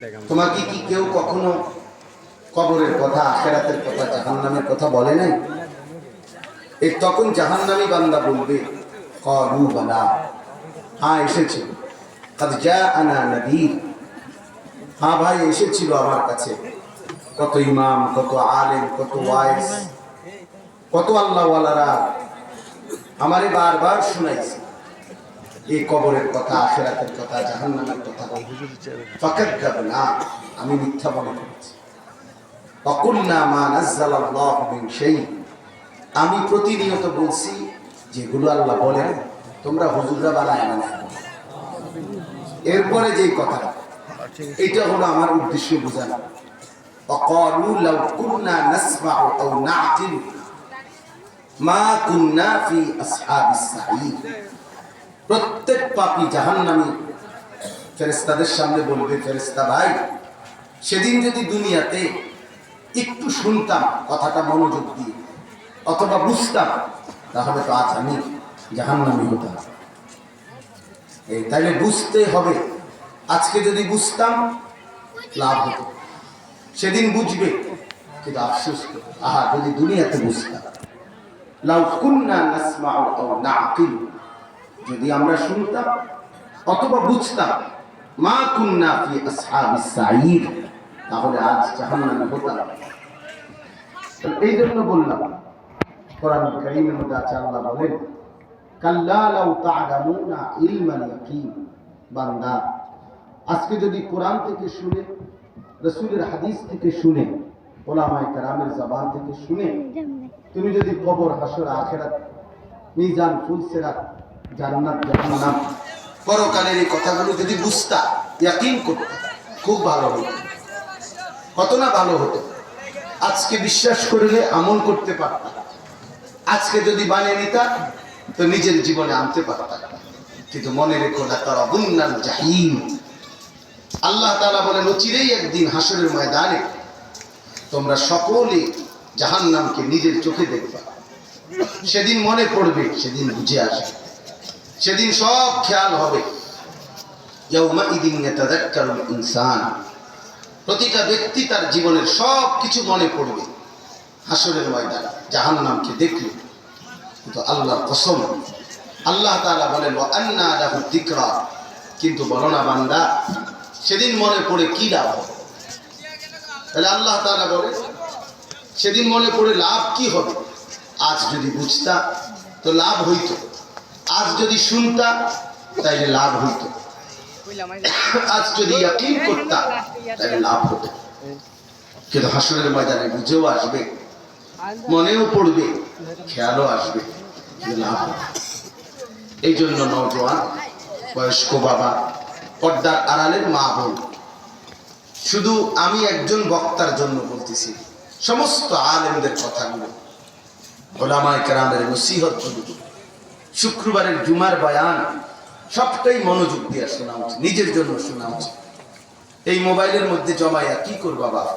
তোমাকে কি কেউ কখনো কবরের কথা, আখেরাতের কথা, জাহান্নামের কথা বলে নাই? এই তখন জাহান্নামী বান্দা বলবে, কলু বালা। হ্যাঁ এসেছে। কাদ যা আনা নদীর। হ্যাঁ ভাই, এসেছিল আমার কাছে। কত ইমাম, কত আলেম, কত ওয়াইস, কত আল্লাহওয়ালারা আমারে বারবার শুনাইছে। এই কবরের কথা আখেরাতের কথা জাহান্নামের কথা ফাকাদ না আমি মিথ্যা মনে করেছি অকুল্না মা নাজ্জালাল্লাহু মিন শাই আমি প্রতিনিয়ত বলছি যেগুলো আল্লাহ বলেন তোমরা হুজুররা বানায় না এরপরে যেই কথা এটা হলো আমার উদ্দেশ্য বোঝানো وقالوا لو كنا نسمع أو نعقل ما كنا في أصحاب السعير প্রত্যেক পাপী জাহান্নামী ফেরেস্তাদের সামনে বলবে ফেরেস্তা ভাই, সেদিন যদি দুনিয়াতে একটু শুনতাম কথাটা মনোযোগ দিয়ে অথবা বুঝতাম, তাহলে তো আজ আমি জাহান্নামী হতাম। এই তাইলে বুঝতে হবে, আজকে যদি বুঝতাম, লাভ হতো। সেদিন বুঝবে, কিন্তু আফসোস আহা, যদি দুনিয়াতে বুঝতাম। লাউ কুন্না নাসমাউ আও যদি আমরা শুনতাম অথবা বুঝতাম, মা কুন্না ফি তাহলে আজ জাহান্নামে হতাম। এই জন্য বললাম, কোরআন কারীমের আছে আল্লাহ বলেন ইলমাল ইয়াকিন। বান্দা, আজকে যদি কোরআন থেকে শুনে, রসুলের হাদিস থেকে শুনে, ওলামায়ে কেরামের জবান থেকে শুনে, তুমি যদি কবর হাসর আখেরাত, মিজান, ফুলসেরাত জান্নাত, জাহান্নাম। পরকালের এই কথাগুলো যদি বুঝতা, ইয়াকিন করতে, খুব ভালো হতো। কত না ভালো হতো। আজকে বিশ্বাস করলে আমল করতে পারতাম আজকে যদি বানিয়ে নিতা, তো নিজের জীবনে আনতে পারতাম কিন্তু মনে রেখো না তারা বুন্নাল জাহিম। আল্লাহ তাআলা বলেন, অচিরেই একদিন হাসরের ময়দানে তোমরা সকলে জাহান্নামকে নিজের চোখে দেখবা। সেদিন মনে পড়বে, সেদিন বুঝে আসবে। সেদিন সব খেয়াল হবে। ইনসান। প্রতিটা ব্যক্তি তার জীবনের সব কিছু মনে পড়বে। হাসরের ময়দান জাহান্নামকে দেখলে কিন্তু আল্লাহ কসম, আল্লাহ তালা বলেন আন্না লাহু যিকরা। কিন্তু বলো না বান্দা, সেদিন মনে পড়ে কি লাভ হবে? তাহলে আল্লাহ তালা বলে সেদিন মনে পড়ে লাভ কি হবে? আজ যদি বুঝতা, তো লাভ হইতো। আজ যদি শুনতা, তাইলে লাভ হইতো। আজ যদি ইয়াকিন করতাম তাহলে লাভ হতো কিন্তু হাসরের ময়দানে বুঝেও আসবে, মনেও পড়বে, খেয়ালও আসবে লাভ হবে এই জন্য নজওয়ান বয়স্ক বাবা, পর্দার আড়ালের মা বোন, শুধু আমি একজন বক্তার জন্য বলতেছি, সমস্ত আলেমদের কথাগুলো, ওলামায় কেরামের নসিহতগুলো শুক্রবারের জুমার বয়ান, সবটাই মনোযোগ দিয়ে শোনা উচিত, নিজের জন্য শোনা উচিত। এই মোবাইলের মধ্যে জমাইয়া কি করবা বাবা